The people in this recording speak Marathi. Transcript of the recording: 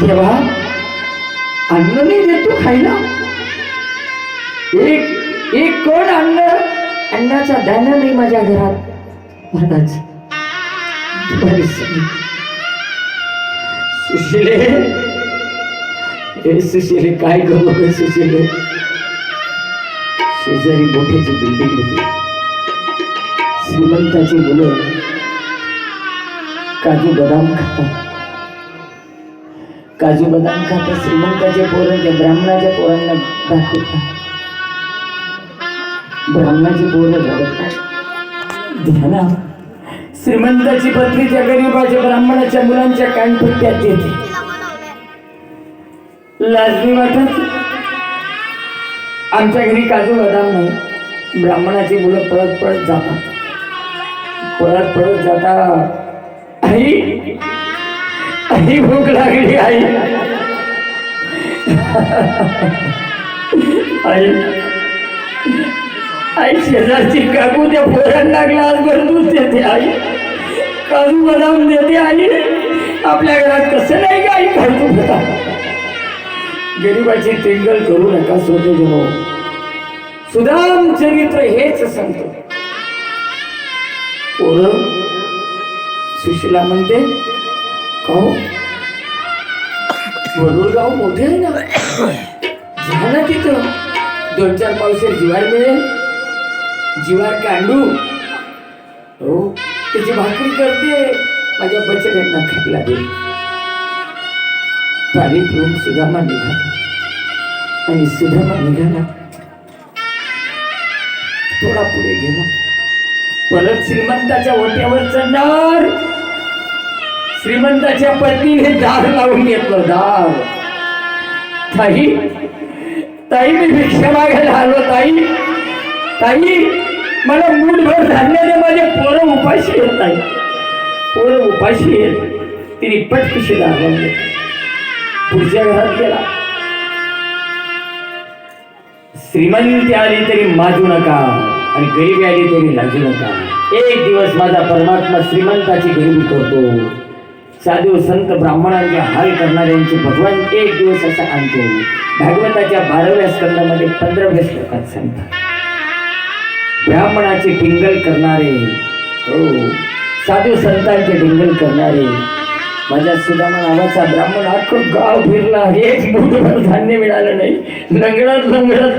देवा अन्न नाही देतो खायला. एक एक कोण अन्न अन्नाचा दाना नाही माझ्या घरात? महाराज सुशिले हे सुशिले काय करू सुशिले? शेजारी मोठ्याची बिल्डिंग होती. श्रीमंताची मुलं काजू बदाम खातात. काजू बदाम खातात श्रीमंताच्या पोरांच्या ब्राह्मणाच्या पोरांना दाखवतात ब्राह्मणाची पोरं घडत ध्याना श्रीमंताची पत्नीच्या गरीबाच्या ब्राह्मणाच्या मुलांच्या कानपट्ट्यात येते. लाजमी वाटत. आमच्या घरी काजू बदाम नाही. ब्राह्मणाची मुलं पळत पळत जातात. पळत पळत जातात. आई! आई भूक लागली आई. आई. आई शेजारची काकू त्या पोरांना ग्लास भर दूध देते आई. काजू बदाम देते आई. आपल्या घरात कसं नाही का आई खातो होता गरीबाची टिंगल करू नका सोने जनो सुदाम चरित्र हेच सांगतो. पोरं सुशिला म्हणते काहो वडूरगाव मोठे आहे ना. घ्या ना तिथं. दोन चार पावसे जिवार मिळेल. जिवार कांडू. हो त्याची भाकरी करते. माझ्या बचड्यांना खात लागेल पाणी पिऊन सुदामा निघा. आणि सुदामा निघाला थोडा पुढे गेला परत श्रीमंताच्या ओट्यावर चढणार. श्रीमंताच्या पत्नीने दार लावून घेतलं दार. ताई ताई मी भिक्षा मागायला आलो ताई. ताई मला मूलभर धान्य दे माझे पोरं उपाशी येत ताई. पोरं उपाशी येत तिने पटकशी दाखवले पुढच्या घरात गेला. श्रीमंती आली तरी माजू नका आणि गरीबी आली तरी लाजू नका. एक दिवस माझा परमात्मा श्रीमंताची गरीबी करतो. साधू संत ब्राह्मणांचे हाल करणाऱ्यांचे भगवान एक दिवस असा आणतो. भागवताच्या बाराव्या स्कंदामध्ये पंधराव्या श्लोकात सांगतात. ब्राह्मणाचे टिंगल करणारे हो साधू संतांचे टिंगल करणारे माझ्या सुदामा नावाचा ब्राह्मण अख्खं गाव फिरला. एक मुठभर धान्य मिळालं नाही. लंगडत लंगडत लंगडत